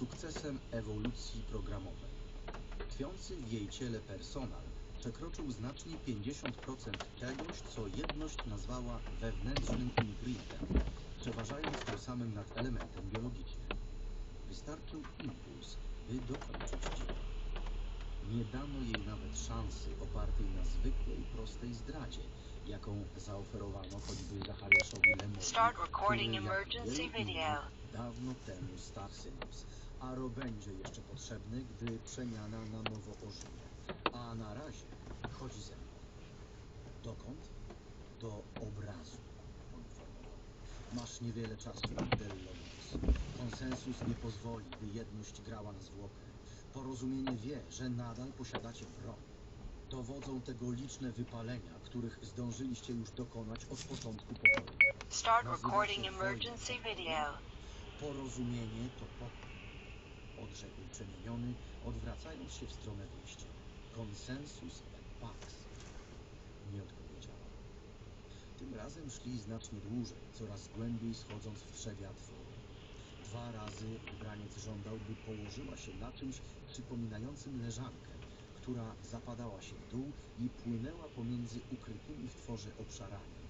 sukcesem ewolucji programowej. Tkwiący w jej ciele personal przekroczył znacznie 50% czegoś, co jedność nazwała wewnętrznym imprintem, przeważając tym samym nad elementem biologicznym. Wystarczył impuls, by dokończyć dzieło. Nie dano jej nawet szansy opartej na zwykłej, prostej zdradzie, jaką zaoferowano choćby Zachariaszowi Lemowi, Start recording emergency video. Dawno temu stał Synops, a Ro będzie jeszcze potrzebny, gdy przemiana na nowo ożyje. A na razie chodzi ze mną. Dokąd? Do obrazu, poinformował. Masz niewiele czasu, Dellonis. Konsensus nie pozwoli, by jedność grała na zwłokę. Porozumienie wie, że nadal posiadacie broń. Dowodzą tego liczne wypalenia, których zdążyliście już dokonać od początku pokoju. Start recording emergency video. Porozumienie to pokój. Odrzekł przemieniony, odwracając się w stronę wyjścia. Konsensus et pax. Nie odpowiedziała. Tym razem szli znacznie dłużej, coraz głębiej schodząc w przewiatwory. Dwa razy wybraniec żądał, by położyła się na czymś przypominającym leżankę, która zapadała się w dół i płynęła pomiędzy ukrytymi w tworze obszarami.